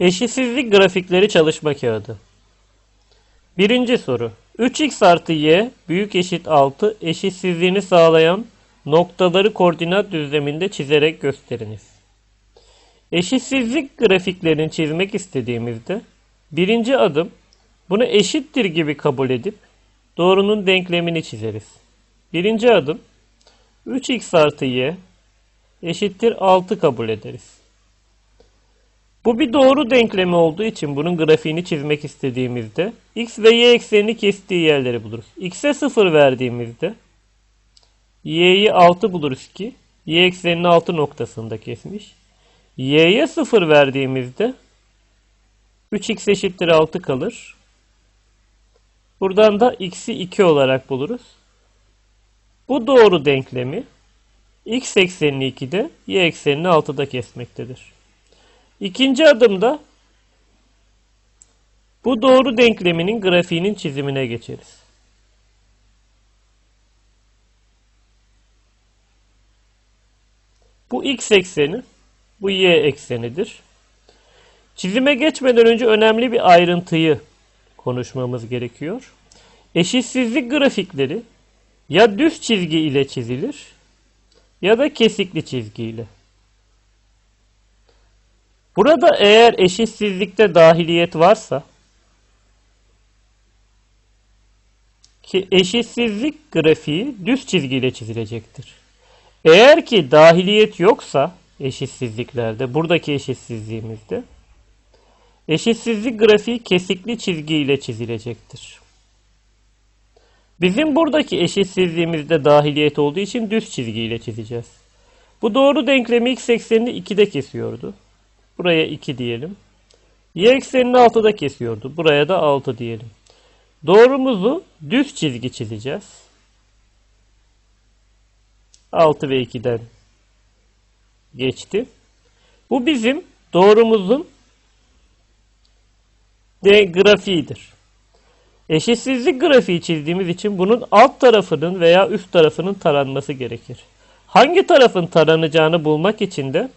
Eşitsizlik grafikleri çalışma kağıdı. Birinci soru. 3x artı y büyük eşit 6 eşitsizliğini sağlayan noktaları koordinat düzleminde çizerek gösteriniz. Eşitsizlik grafiklerini çizmek istediğimizde birinci adım bunu eşittir gibi kabul edip doğrunun denklemini çizeriz. Birinci adım 3x artı y eşittir 6 kabul ederiz. Bu bir doğru denklemi olduğu için bunun grafiğini çizmek istediğimizde x ve y eksenini kestiği yerleri buluruz. x'e 0 verdiğimizde y'yi 6 buluruz ki y eksenini 6 noktasında kesmiş. y'ye 0 verdiğimizde 3x eşittir 6 kalır. Buradan da x'i 2 olarak buluruz. Bu doğru denklemi x eksenini 2'de y eksenini 6'da kesmektedir. İkinci adımda bu doğru denkleminin grafiğinin çizimine geçeriz. Bu x ekseni, bu y eksenidir. Çizime geçmeden önce önemli bir ayrıntıyı konuşmamız gerekiyor. Eşitsizlik grafikleri ya düz çizgi ile çizilir ya da kesikli çizgi ile. Burada eğer eşitsizlikte dahiliyet varsa ki eşitsizlik grafiği düz çizgiyle çizilecektir. Eğer ki dahiliyet yoksa eşitsizliklerde, buradaki eşitsizliğimizde eşitsizlik grafiği kesikli çizgiyle çizilecektir. Bizim buradaki eşitsizliğimizde dahiliyet olduğu için düz çizgiyle çizeceğiz. Bu doğru denklemi x eksenini 2'de kesiyordu. Buraya 2 diyelim. Y eksenini 6'da kesiyordu. Buraya da 6 diyelim. Doğrumuzu düz çizgi çizeceğiz. 6 ve 2'den geçti. Bu bizim doğrumuzun de grafiğidir. Eşitsizlik grafiği çizdiğimiz için bunun alt tarafının veya üst tarafının taranması gerekir. Hangi tarafın taranacağını bulmak için de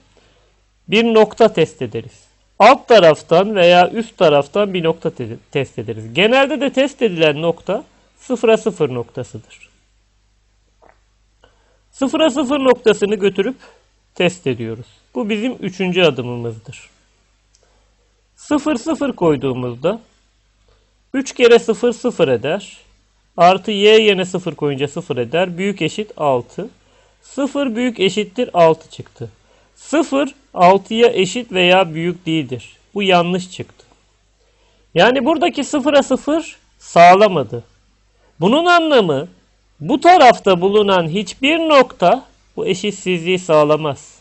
bir nokta test ederiz. Alt taraftan veya üst taraftan bir nokta te test ederiz. Genelde de test edilen nokta sıfıra sıfır noktasıdır. Sıfıra sıfır noktasını götürüp test ediyoruz. Bu bizim üçüncü adımımızdır. Sıfır sıfır koyduğumuzda 3 kere 0 0 eder. Artı y yerine 0 koyunca 0 eder. Büyük eşit 6. 0 büyük eşittir 6 çıktı. 0 6'ya eşit veya büyük değildir. Bu yanlış çıktı. Yani buradaki 0'a 0 sağlamadı. Bunun anlamı bu tarafta bulunan hiçbir nokta bu eşitsizliği sağlamaz.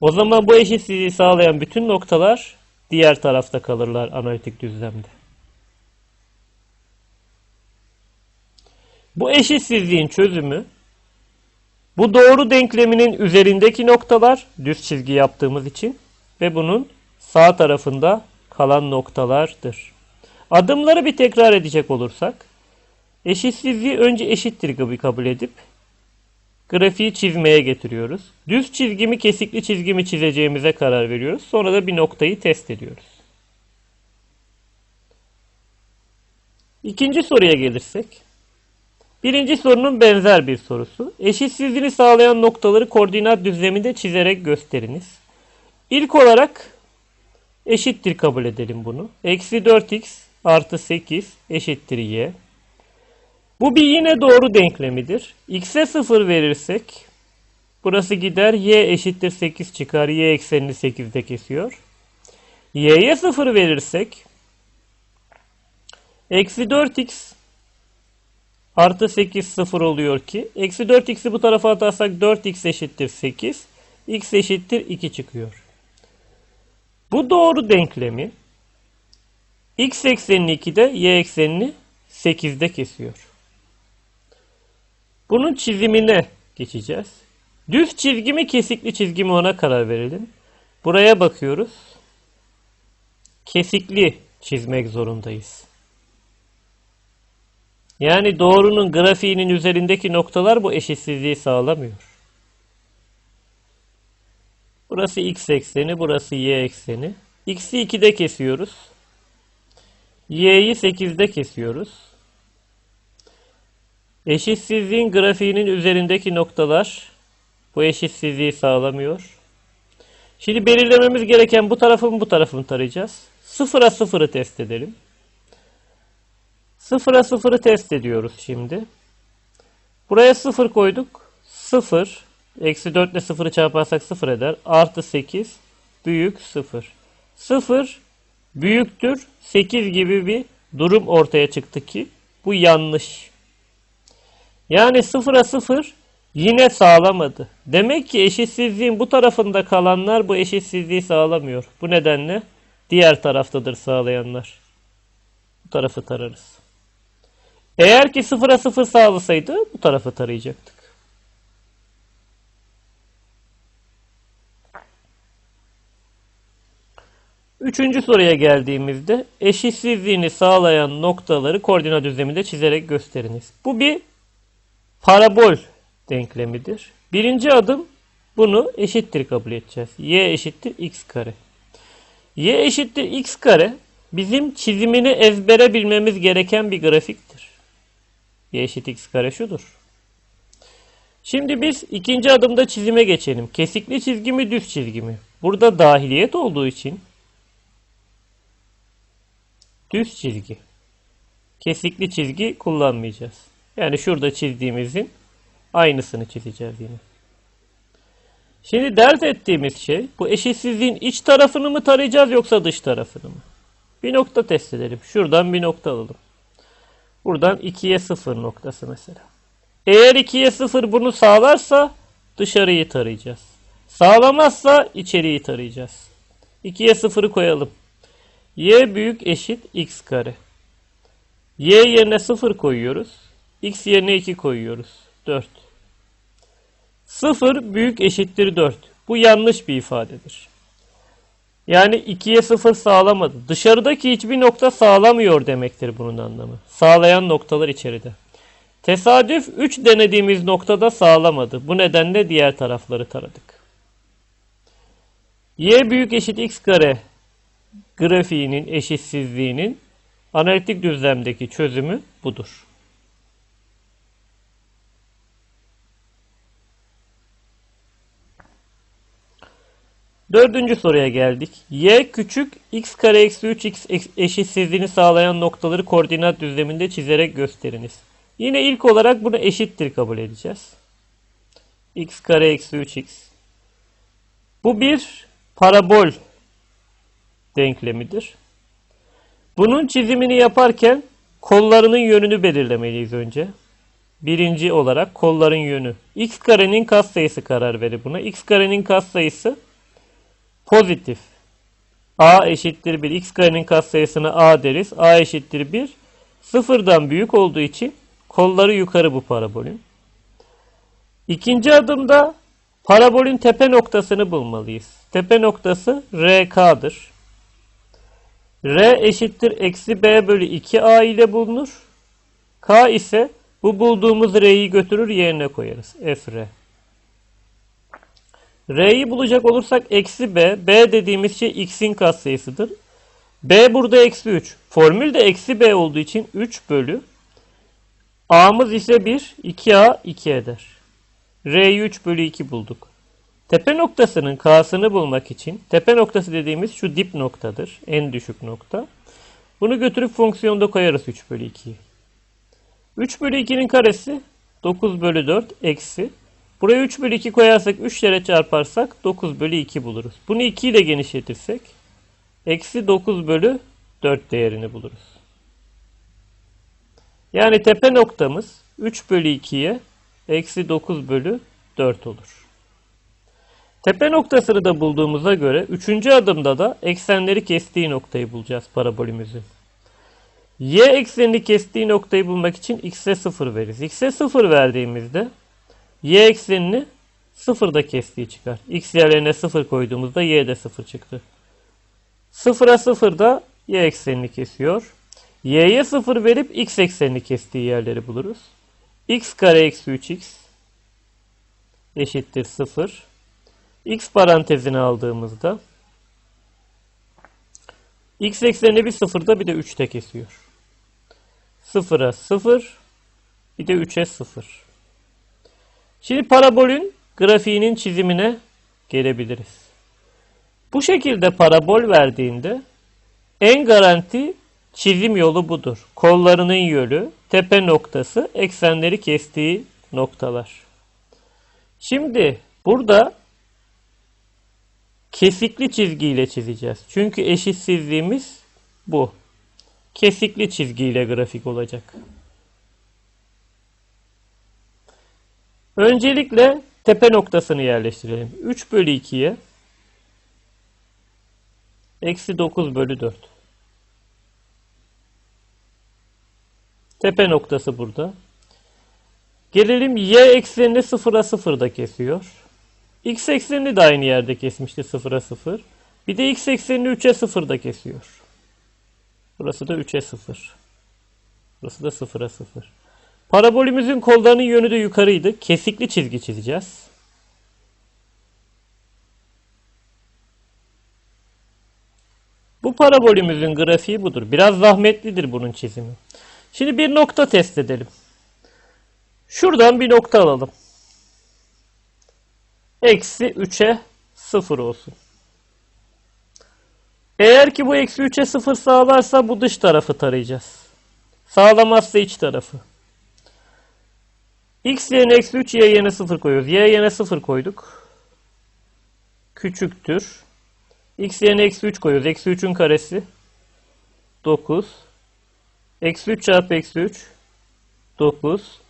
O zaman bu eşitsizliği sağlayan bütün noktalar diğer tarafta kalırlar analitik düzlemde. Bu eşitsizliğin çözümü bu doğru denkleminin üzerindeki noktalar düz çizgi yaptığımız için ve bunun sağ tarafında kalan noktalardır. Adımları bir tekrar edecek olursak eşitsizliği önce eşittir gibi kabul edip grafiği çizmeye getiriyoruz. Düz çizgimi kesikli çizgimi çizeceğimize karar veriyoruz. Sonra da bir noktayı test ediyoruz. İkinci soruya gelirsek Birinci sorunun benzer bir sorusu. Eşitsizliğini sağlayan noktaları koordinat düzleminde çizerek gösteriniz. İlk olarak eşittir kabul edelim bunu. Eksi 4x artı 8 eşittir y. Bu bir yine doğru denklemidir. x'e 0 verirsek burası gider y eşittir 8 çıkar. y eksenini 8'de kesiyor. y'ye 0 verirsek eksi 4x Artı 8 0 oluyor ki. Eksi 4x'i bu tarafa atarsak 4x eşittir 8. x eşittir 2 çıkıyor. Bu doğru denklemi x eksenini 2'de y eksenini 8'de kesiyor. Bunun çizimine geçeceğiz. Düz çizgi mi kesikli çizgi mi ona karar verelim. Buraya bakıyoruz. Kesikli çizmek zorundayız. Yani doğrunun grafiğinin üzerindeki noktalar bu eşitsizliği sağlamıyor. Burası x ekseni, burası y ekseni. x'i 2'de kesiyoruz. y'yi 8'de kesiyoruz. Eşitsizliğin grafiğinin üzerindeki noktalar bu eşitsizliği sağlamıyor. Şimdi belirlememiz gereken bu tarafı mı bu tarafı mı tarayacağız? Sıfıra sıfırı test edelim. Sıfıra sıfırı test ediyoruz şimdi. Buraya sıfır koyduk. Sıfır. Eksi 4 ile sıfırı çarparsak sıfır eder. Artı 8 büyük sıfır. Sıfır büyüktür 8 gibi bir durum ortaya çıktı ki bu yanlış. Yani sıfıra sıfır yine sağlamadı. Demek ki eşitsizliğin bu tarafında kalanlar bu eşitsizliği sağlamıyor. Bu nedenle diğer taraftadır sağlayanlar. Bu tarafı tararız. Eğer ki sıfıra sıfır sağlasaydı bu tarafı tarayacaktık. Üçüncü soruya geldiğimizde eşitsizliğini sağlayan noktaları koordinat düzleminde çizerek gösteriniz. Bu bir parabol denklemidir. Birinci adım bunu eşittir kabul edeceğiz. y eşittir x kare. y eşittir x kare bizim çizimini ezbere bilmemiz gereken bir grafiktir. Y eşit x kare şudur. Şimdi biz ikinci adımda çizime geçelim. Kesikli çizgi mi düz çizgi mi? Burada dahiliyet olduğu için düz çizgi. Kesikli çizgi kullanmayacağız. Yani şurada çizdiğimizin aynısını çizeceğiz yine. Şimdi dert ettiğimiz şey bu eşitsizliğin iç tarafını mı tarayacağız yoksa dış tarafını mı? Bir nokta test edelim. Şuradan bir nokta alalım. Buradan 2'ye 0 noktası mesela. Eğer 2'ye 0 bunu sağlarsa dışarıyı tarayacağız. Sağlamazsa içeriği tarayacağız. 2'ye 0'ı koyalım y büyük eşit x kare. y yerine 0 koyuyoruz. x yerine 2 koyuyoruz. 4. 0 büyük eşittir 4. Bu yanlış bir ifadedir. Yani 2'ye 0 sağlamadı. Dışarıdaki hiçbir nokta sağlamıyor demektir bunun anlamı. Sağlayan noktalar içeride. Tesadüf 3 denediğimiz noktada sağlamadı. Bu nedenle diğer tarafları taradık. y büyük eşit x kare grafiğinin eşitsizliğinin analitik düzlemdeki çözümü budur. Dördüncü soruya geldik. Y küçük x kare eksi 3x eşitsizliğini sağlayan noktaları koordinat düzleminde çizerek gösteriniz. Yine ilk olarak bunu eşittir kabul edeceğiz. x kare eksi 3x. Bu bir parabol denklemidir. Bunun çizimini yaparken kollarının yönünü belirlemeliyiz önce. Birinci olarak kolların yönü. x karenin katsayısı karar verir buna. x karenin katsayısı pozitif. a eşittir 1. x karenin katsayısına a deriz. a eşittir 1. Sıfırdan büyük olduğu için kolları yukarı bu parabolün. İkinci adımda parabolün tepe noktasını bulmalıyız. Tepe noktası RK'dır. R eşittir eksi B bölü 2A ile bulunur. K ise bu bulduğumuz R'yi götürür yerine koyarız. F R. R'yi bulacak olursak eksi B. B dediğimiz şey X'in katsayısıdır. B burada eksi 3. Formül de eksi B olduğu için 3 bölü. A'mız ise 1. 2A 2 eder. R'yi 3 bölü 2 bulduk. Tepe noktasının K'sını bulmak için tepe noktası dediğimiz şu dip noktadır. En düşük nokta. Bunu götürüp fonksiyonda koyarız 3 bölü 2'yi. 3 bölü 2'nin karesi 9 bölü 4 eksi. Buraya 3 bölü 2 koyarsak 3 kere çarparsak 9 bölü 2 buluruz. Bunu 2 ile genişletirsek eksi 9 bölü 4 değerini buluruz. Yani tepe noktamız 3 bölü 2'ye eksi 9 bölü 4 olur. Tepe noktasını da bulduğumuza göre üçüncü adımda da eksenleri kestiği noktayı bulacağız parabolümüzün. Y eksenini kestiği noktayı bulmak için x'e 0 veririz. x'e 0 verdiğimizde y eksenini 0'da kestiği çıkar. x yerlerine 0 koyduğumuzda y de 0 çıktı. 0'a 0'da y eksenini kesiyor. y'ye 0 verip x eksenini kestiği yerleri buluruz. x kare eksi 3x eşittir 0 x parantezini aldığımızda X eksenini bir sıfırda bir de 3'te kesiyor. Sıfıra sıfır bir de 3'e sıfır. Şimdi parabolün grafiğinin çizimine gelebiliriz. Bu şekilde parabol verdiğinde en garanti çizim yolu budur. Kollarının yönü, tepe noktası, eksenleri kestiği noktalar. Şimdi burada kesikli çizgiyle çizeceğiz. Çünkü eşitsizliğimiz bu. Kesikli çizgiyle grafik olacak. Öncelikle tepe noktasını yerleştirelim. 3 bölü 2'ye eksi 9 bölü 4. Tepe noktası burada. Gelelim y eksenini 0'a 0'da kesiyor. X eksenini de aynı yerde kesmişti 0'a 0. Bir de x eksenini 3'e 0'da kesiyor. Burası da 3'e 0. Burası da 0'a 0. Parabolümüzün kollarının yönü de yukarıydı. Kesikli çizgi çizeceğiz. Bu parabolümüzün grafiği budur. Biraz zahmetlidir bunun çizimi. Şimdi bir nokta test edelim. Şuradan bir nokta alalım. Eksi 3'e 0 olsun. Eğer ki bu eksi 3'e 0 sağlarsa bu dış tarafı tarayacağız. Sağlamazsa iç tarafı. X yerine eksi 3, Y yerine 0 koyuyoruz. Y yerine 0 koyduk. Küçüktür. X yerine eksi 3 koyuyoruz. Eksi 3'ün karesi 9. Eksi 3 çarpı eksi 3 9.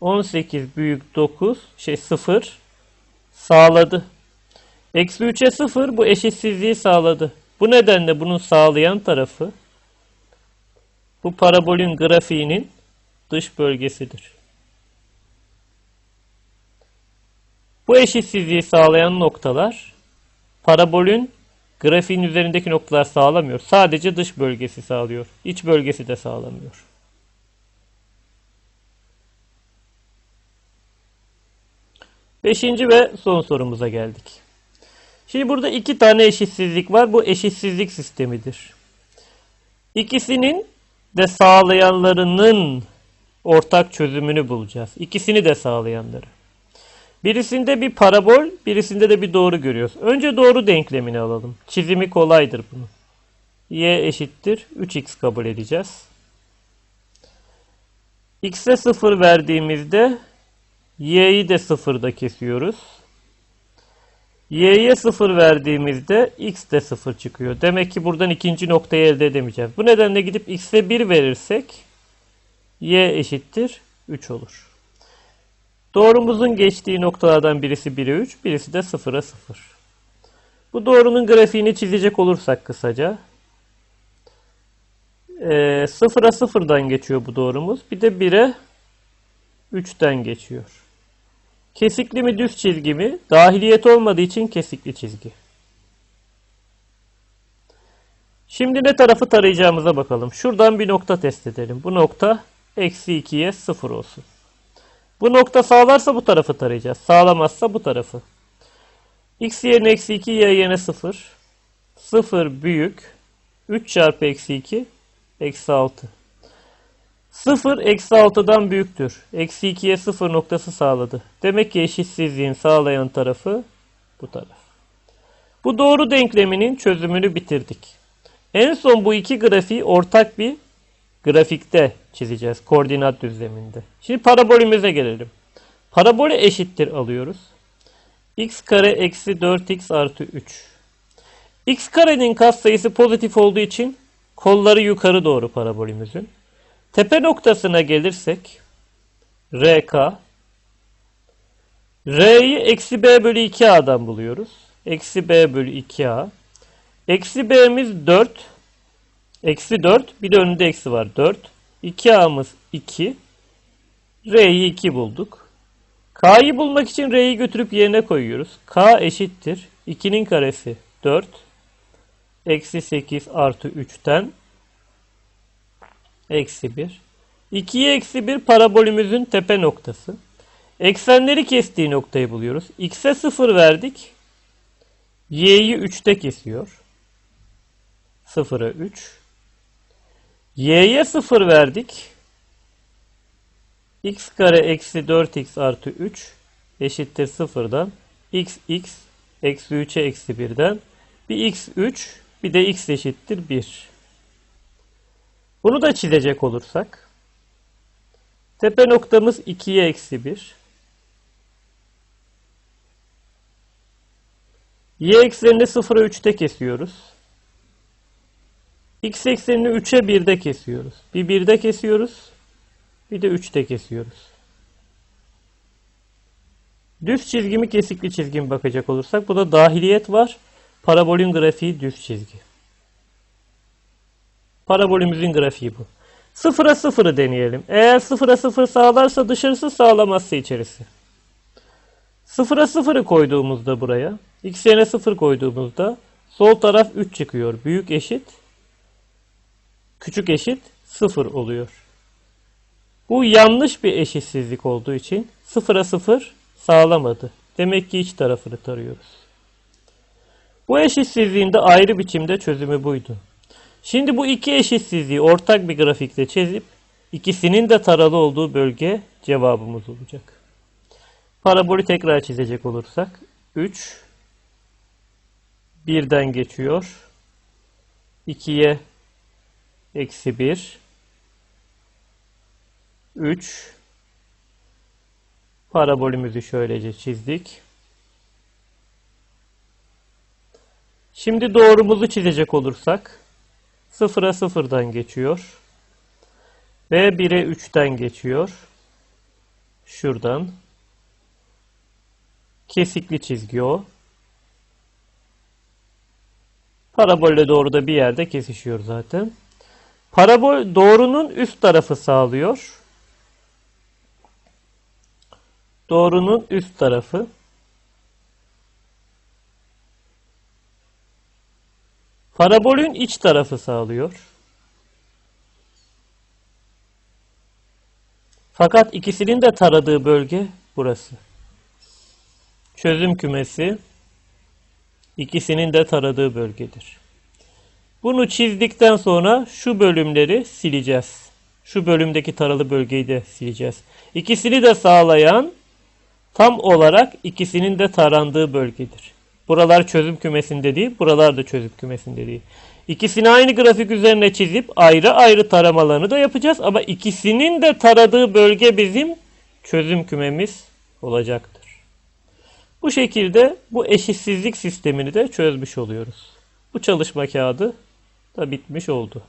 18 büyük 9 şey 0 sağladı. Eksi 3'e 0 bu eşitsizliği sağladı. Bu nedenle bunun sağlayan tarafı bu parabolün grafiğinin dış bölgesidir. Bu eşitsizliği sağlayan noktalar parabolün grafiğin üzerindeki noktalar sağlamıyor. Sadece dış bölgesi sağlıyor. İç bölgesi de sağlamıyor. Beşinci ve son sorumuza geldik. Şimdi burada iki tane eşitsizlik var. Bu eşitsizlik sistemidir. İkisinin de sağlayanlarının ortak çözümünü bulacağız. İkisini de sağlayanları. Birisinde bir parabol, birisinde de bir doğru görüyoruz. Önce doğru denklemini alalım. Çizimi kolaydır bunun. y eşittir 3x kabul edeceğiz. x'e 0 verdiğimizde y'yi de 0'da kesiyoruz. y'ye 0 verdiğimizde x de 0 çıkıyor. Demek ki buradan ikinci noktayı elde edemeyeceğiz. Bu nedenle gidip x'e 1 verirsek y eşittir 3 olur. Doğrumuzun geçtiği noktalardan birisi 1'e 3, birisi de 0'a 0. Bu doğrunun grafiğini çizecek olursak kısaca. E, 0'a 0'dan geçiyor bu doğrumuz. Bir de 1'e 3'ten geçiyor. Kesikli mi düz çizgi mi? Dahiliyet olmadığı için kesikli çizgi. Şimdi ne tarafı tarayacağımıza bakalım. Şuradan bir nokta test edelim. Bu nokta eksi 2'ye 0 olsun. Bu nokta sağlarsa bu tarafı tarayacağız. Sağlamazsa bu tarafı. x yerine eksi 2, y yerine 0. 0 büyük. 3 çarpı eksi 2, eksi 6. 0 eksi 6'dan büyüktür. Eksi 2'ye 0 noktası sağladı. Demek ki eşitsizliğin sağlayan tarafı bu taraf. Bu doğru denkleminin çözümünü bitirdik. En son bu iki grafiği ortak bir grafikte çizeceğiz. Koordinat düzleminde. Şimdi parabolümüze gelelim. Parabole eşittir alıyoruz. x kare eksi 4x artı 3. x karenin katsayısı pozitif olduğu için kolları yukarı doğru parabolümüzün. Tepe noktasına gelirsek RK R'yi eksi B bölü 2A'dan buluyoruz. Eksi B bölü 2A. Eksi B'miz 4. Eksi 4. Bir de önünde eksi var. 4. 2A'mız 2. R'yi 2 bulduk. K'yı bulmak için R'yi götürüp yerine koyuyoruz. K eşittir. 2'nin karesi 4. Eksi 8 artı 3'ten eksi 1. 2'ye eksi 1 parabolümüzün tepe noktası. Eksenleri kestiği noktayı buluyoruz. X'e 0 verdik. Y'yi 3'te kesiyor. 0'a 3. Y'ye 0 verdik. x kare eksi 4x artı 3 eşittir 0'dan. x x eksi 3'e eksi 1'den. Bir x 3 bir de x eşittir 1. Bunu da çizecek olursak. Tepe noktamız 2'ye eksi 1. Y eksenini 0'a 3'te kesiyoruz. X eksenini 3'e 1'de kesiyoruz. Bir 1'de kesiyoruz. Bir de 3'te kesiyoruz. Düz çizgimi kesikli çizgimi bakacak olursak bu da dahiliyet var. Parabolün grafiği düz çizgi. Parabolümüzün grafiği bu. Sıfıra sıfırı deneyelim. Eğer sıfıra sıfır sağlarsa dışarısı sağlamazsa içerisi. Sıfıra sıfırı koyduğumuzda buraya x yerine sıfır koyduğumuzda sol taraf 3 çıkıyor. Büyük eşit küçük eşit sıfır oluyor. Bu yanlış bir eşitsizlik olduğu için sıfıra sıfır sağlamadı. Demek ki iç tarafını tarıyoruz. Bu eşitsizliğin de ayrı biçimde çözümü buydu. Şimdi bu iki eşitsizliği ortak bir grafikte çizip ikisinin de taralı olduğu bölge cevabımız olacak. Parabolü tekrar çizecek olursak 3 1'den geçiyor. 2'ye eksi 1 3 parabolümüzü şöylece çizdik. Şimdi doğrumuzu çizecek olursak 0'a 0'dan geçiyor. Ve 1'e 3'ten geçiyor. Şuradan. Kesikli çizgi o. Parabolle doğru da bir yerde kesişiyor zaten. Parabol doğrunun üst tarafı sağlıyor. Doğrunun üst tarafı. Parabolün iç tarafı sağlıyor. Fakat ikisinin de taradığı bölge burası. Çözüm kümesi ikisinin de taradığı bölgedir. Bunu çizdikten sonra şu bölümleri sileceğiz. Şu bölümdeki taralı bölgeyi de sileceğiz. İkisini de sağlayan tam olarak ikisinin de tarandığı bölgedir. Buralar çözüm kümesinde değil, buralar da çözüm kümesinde değil. İkisini aynı grafik üzerine çizip ayrı ayrı taramalarını da yapacağız. Ama ikisinin de taradığı bölge bizim çözüm kümemiz olacaktır. Bu şekilde bu eşitsizlik sistemini de çözmüş oluyoruz. Bu çalışma kağıdı da bitmiş oldu.